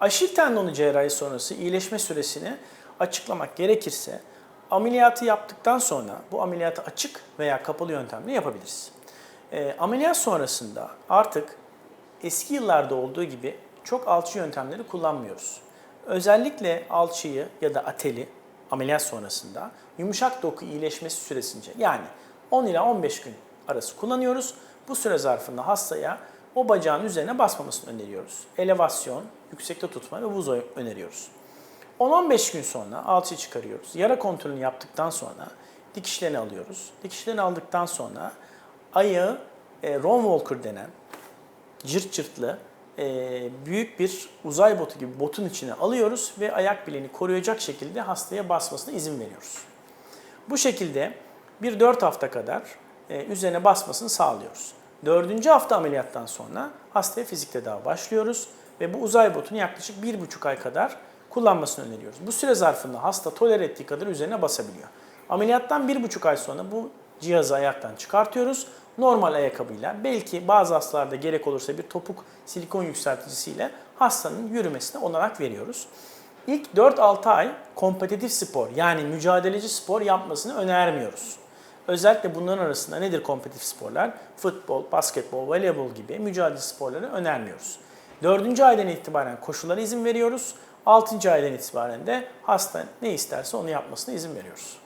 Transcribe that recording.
Aşil tendonu cerrahi sonrası iyileşme süresini açıklamak gerekirse ameliyatı yaptıktan sonra bu ameliyatı açık veya kapalı yöntemle yapabiliriz. Ee, ameliyat sonrasında artık eski yıllarda olduğu gibi çok alçı yöntemleri kullanmıyoruz. Özellikle alçıyı ya da ateli ameliyat sonrasında yumuşak doku iyileşmesi süresince yani 10 ila 15 gün arası kullanıyoruz. Bu süre zarfında hastaya o bacağın üzerine basmamasını öneriyoruz. Elevasyon, yüksekte tutma ve buz öneriyoruz. 10-15 gün sonra alçıyı çıkarıyoruz. Yara kontrolünü yaptıktan sonra dikişlerini alıyoruz. Dikişlerini aldıktan sonra ayağı e, Ron Walker denen cırt cırtlı e, büyük bir uzay botu gibi botun içine alıyoruz ve ayak bileğini koruyacak şekilde hastaya basmasına izin veriyoruz. Bu şekilde bir 4 hafta kadar e, üzerine basmasını sağlıyoruz. 4. hafta ameliyattan sonra hastaya fizik tedavi başlıyoruz ve bu uzay botunu yaklaşık 1,5 ay kadar kullanmasını öneriyoruz. Bu süre zarfında hasta tolere ettiği kadar üzerine basabiliyor. Ameliyattan 1,5 ay sonra bu cihazı ayaktan çıkartıyoruz. Normal ayakkabıyla belki bazı hastalarda gerek olursa bir topuk silikon yükselticisiyle hastanın yürümesine olanak veriyoruz. İlk 4-6 ay kompetitif spor yani mücadeleci spor yapmasını önermiyoruz. Özellikle bunların arasında nedir kompetitif sporlar? Futbol, basketbol, voleybol gibi mücadele sporları önermiyoruz. 4. aydan itibaren koşulara izin veriyoruz. 6. aydan itibaren de hasta ne isterse onu yapmasına izin veriyoruz.